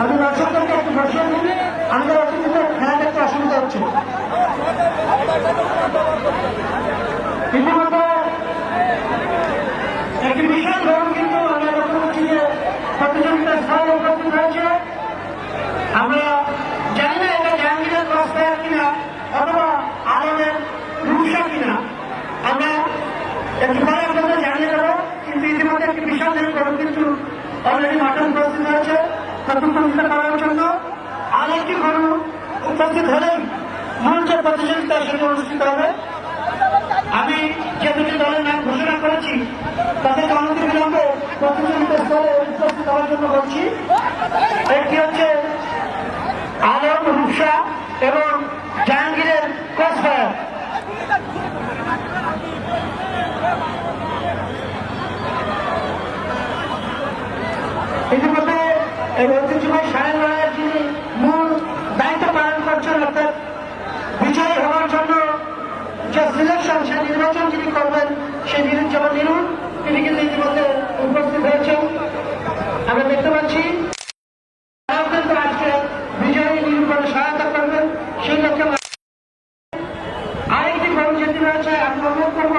আমি দর্শকদেরকে একটু বসিয়ে দিন আমাদের অতিথিদের খেলা দেখতে অসুবিধা হচ্ছে। ইতিমধ্যে একটি বিশাল ধরন কিন্তু আমরা লক্ষ্য করছি যে প্রতিযোগিতার স্থানে উপস্থিত হয়েছে। আমরা জানি না এটা জাহাঙ্গীরের ক্রস ফায়ার কিনা অথবা আলমের রুশা কিনা। আমরা একটু পরে আপনাদের জানিয়ে দেবো, কিন্তু ইতিমধ্যে একটি বিশাল ধরন কিন্তু অলরেডি হয়েছে। আরেকটি গরু উপস্থিত হলেই মূল যে প্রতিযোগিতা সেটি অনুষ্ঠিত হবে। আমি যে দুটি দলের নাম ঘোষণা করেছি তাদেরকে অনতি বিলম্বে প্রতিযোগিতা স্তরে উপস্থিত হওয়ার জন্য বলছি। একটি হচ্ছে আলম রূপসা এবং জাহাঙ্গীরের ক্রসফায়ার ইতিমধ্যে এই ঐতিহ্যবাহী সাড়ে লড়াইয়ের যিনি মূল দায়িত্ব পালন করছেন অর্থাৎ বিজয়ী হওয়ার জন্য যে সিলেকশন সেই নির্বাচন যিনি করবেন, সেই যেমন নিরুন তিনি কিন্তু ইতিমধ্যে উপস্থিত হয়েছেন আমরা দেখতে পাচ্ছি তারাও কিন্তু আজকে বিজয়ী নিরূপণে সহায়তা করবেন সেই লক্ষ্যে আরেকটি গরু যেটি রয়েছে আমি অনুরোধ করব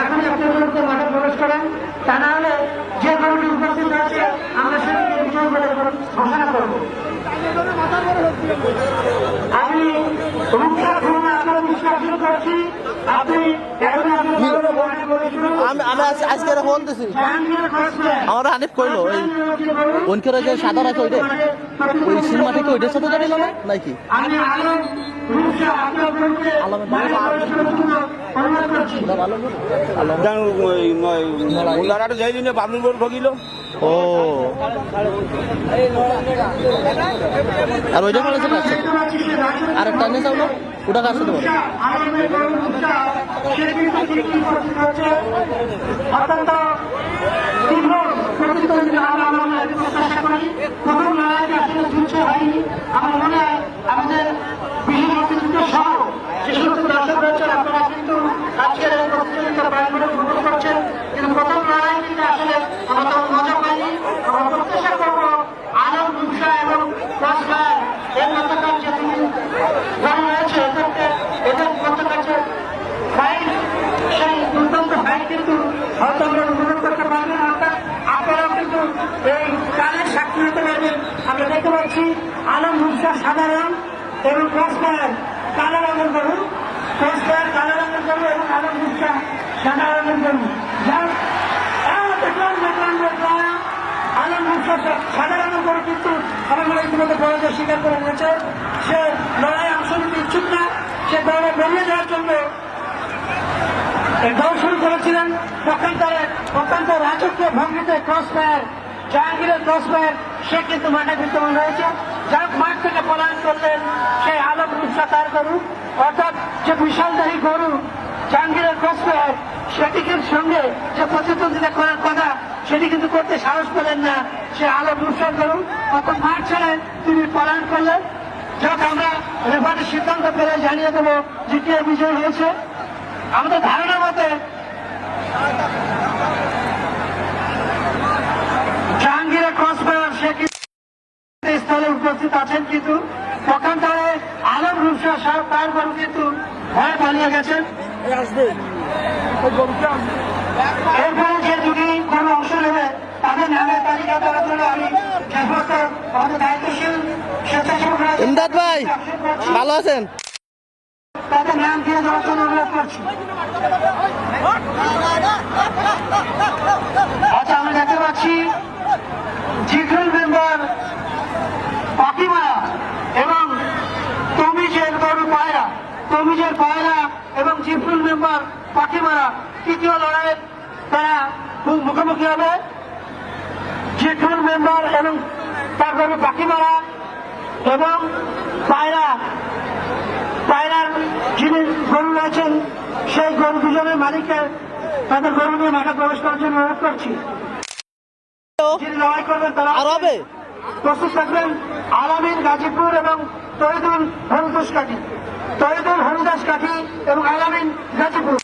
এখনই আপনাদেরকে মাঠে প্রবেশ করেন তা না হলে যে গরুটি উপস্থিত হয়েছে আমরা সেটিকে বিজয় বলে ঘোষণা করব আমি রূপসা খুলনা আপনার বিশ্বাস করছি আপনি এখন আপনার গরুর বর্ণনা করে শুনুন। আমি আমি আজ- আজকে এরা ফোন দিছি। আমার হানিফ কইলো ওই সাদা রাখে ওইটা ওই সিনেমাটা কি ওইটার সাথে জড়িল না নাকি? ও আর ওইটা ফেলেছে কার সাথে দেখতে পাচ্ছি সে রাজনীতি আর একটা নিয়ে যাও না ওটা কার সাথে বলো প্রতিদ্বন্দ্বী আমরা আমরা প্রত্যাশা করি। প্রথম লড়াইটা আসলে যুদ্ধ হয়নি আমার মনে হয় আমাদের বিশেষ অতিথিত্ব সহ যে সমস্ত দর্শক রয়েছেন আপনারা কিন্তু আজকের এই প্রতিযোগিতা প্রায়গুলো উপভোগ করছেন কিন্তু প্রথম লড়াই কিন্তু আসলে আমরা তেমন মজা পাইনি আমরা প্রত্যাশা করব আলম রূপসা এবং ক্রসফায়ার এর মধ্যকার যে তিনি গরু রয়েছে এদেরকে এদের মধ্যকার যে ফাইট সেই দুর্দান্ত ফাইট কিন্তু হয়তো আমরা উপভোগ করতে পারবেন অর্থাৎ আপনারাও কিন্তু এই কালের সাক্ষী হতে পারবেন আমরা দেখতে পাচ্ছি আলম রূপসা সাধারণ এবং ক্রসফায়ার কালো রঙের গরু ক্রসফায়ার কালো রঙের গরু এবং আলম রূপসা সাদা রঙের গরু আলম রূপসা সাদা রঙের কিন্তু আমার ইতিমধ্যে পরাজয় স্বীকার করে নিয়েছে। সে লড়াই অংশ নিতে ইচ্ছুক না, সে দৌড়ে বেরিয়ে যাওয়ার জন্য দৌড় শুরু করেছিলেন। পক্ষান্তরে অত্যন্ত রাজকীয় ভঙ্গিতে ক্রস ফায়ার জাহাঙ্গীরের ক্রস ফায়ার সে কিন্তু মাঠে বিদ্যমান রয়েছে। যার মাঠ থেকে পলায়ন করলেন সেই আলম রূপসা তার গরু। অর্থাৎ যে বিশালদাহী গরু জাহাঙ্গীরের ক্রস ফায়ার সেটিকে সঙ্গে যে প্রতিদ্বন্দ্বিতা করার কথা, সেটি কিন্তু করতে সাহস পেলেন না সে আলম রূপসার গরু। অর্থাৎ মাঠ ছেড়ে তিনি পলায়ন করলেন। যাক, আমরা রেফারির সিদ্ধান্ত পেলে জানিয়ে দেবো যে কে বিজয় হয়েছে। আমাদের ধারণা মতে জাহাঙ্গীরের ক্রসফায়ার সে কিন্তু স্থলে উপস্থিত আছেন কিন্তু পক্ষান্তরে আলম রূপসা সাহেব তার গরু কিন্তু ভয়ে পালিয়ে গেছেন। এরপরে যে দুটি গরু অংশ নেবে তাদের নামের তালিকা দেওয়ার জন্য আমি আমাদের দায়িত্বশীল স্বেচ্ছাসেবক ইমদাদ ভাই ভালো আছেন? তাদের নাম দিয়ে দেওয়ার জন্য অনুরোধ করছি আচ্ছা আমরা দেখতে পাচ্ছি জিগ্রুল মেম্বার পাকিমা এবং তমিজের গরু পায়রা তমিজের পায়রা এবং জিফরুল মেম্বার পাখিমারা তৃতীয় লড়াইয়ে তারা মুখোমুখি হবে। জিফরুল মেম্বার এবং তার গরু পাখিমারা এবং পায়রা পায়রার যিনি গরু রয়েছেন সেই গরু দুজনের মালিককে তাদের গরু নিয়ে মাঠে প্রবেশ করার জন্য অনুরোধ করছি। যিনি লড়াই করবেন তারা প্রস্তুত থাকবেন আলামিন গাজীপুর এবং তৈদুল হরিদাস কাঠি। তৈদুল হরিদাস কাঠি এবং আলামিন গাজীপুর।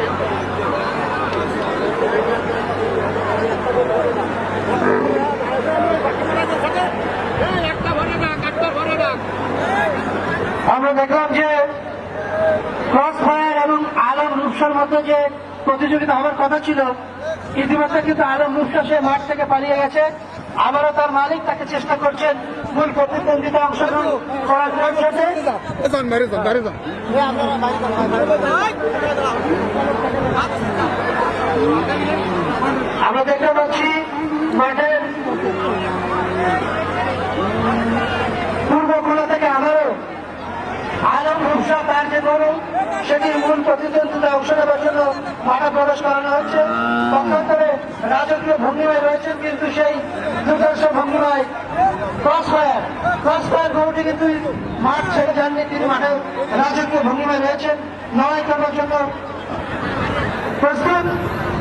মধ্যে যে প্রতিযোগিতা হওয়ার কথা ছিল ইতিমধ্যে কিন্তু আলম রূপসা সে মাঠ থেকে পালিয়ে গেছে। আবারও তার মালিক তাকে চেষ্টা করছেন মূল প্রতিদ্বন্দ্বিতা অংশগ্রহণ করার আমরা দেখতে পাচ্ছি মাঠের পূর্ব কোণা থেকে আবারও আলম রূপসা তার যে গরু সেটির মূল প্রতিদ্বন্দ্বিতা অংশ নেবার জন্য মাঠে প্রবেশ করানো হচ্ছে। পক্ষান্তরে রাজকীয় ভঙ্গিমায় রয়েছেন কিন্তু সেই দুর্দর্শ ভঙ্গিমায় ক্রস ফায়ার ক্রস ফায়ার গরুটি কিন্তু মাঠ ছেড়ে যাননি, তিনি মাঠে রাজকীয় ভঙ্গিমায় রয়েছেন। লড়াই করবার জন্য প্রস্তুত।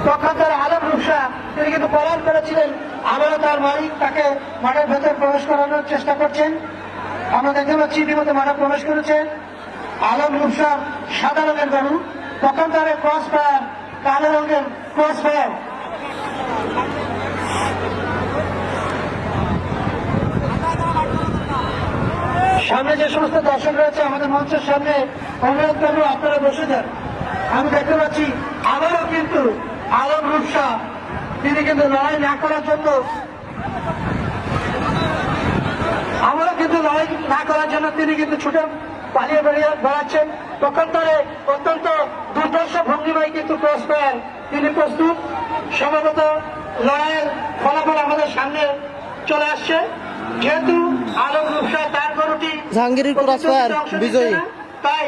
পক্ষান্তরে আলম রূপসা, তিনি কিন্তু পলায়ন করেছিলেন। আবারও তার মালিক তাকে মাঠের ভেতর প্রবেশ করানোর চেষ্টা করছেন। আমরা দেখতে পাচ্ছি ইতিমধ্যে মাঠে প্রবেশ করেছে। আলম রূপসা সাদা রঙের গরু। পক্ষান্তরে ক্রস ফায়ার কালো রঙের ক্রস ফায়ার সামনে যে সমস্ত দর্শক রয়েছে, আমাদের মঞ্চের সামনে অনুরোধ করব আপনারা বসে যান। আমি দেখতে পাচ্ছি, আবারও কিন্তু আলম রূপসা, তিনি কিন্তু লড়াই না করার জন্য আমারও কিন্তু লড়াই না করার জন্য তিনি কিন্তু ছুটে পালিয়ে বেড়িয়ে বেড়াচ্ছেন। তখন পক্ষান্তরে অত্যন্ত দুর্দর্শ ভঙ্গিমায় কিন্তু ক্রস তিনি প্রস্তুত। সম্ভবত লড়াইয়ের ফলাফল আমাদের সামনে চলে আসছে। যেহেতু আলোক রূপসায় তার গরুটি জাহাঙ্গীর ক্রস ফায়ার বিজয়ী। তাই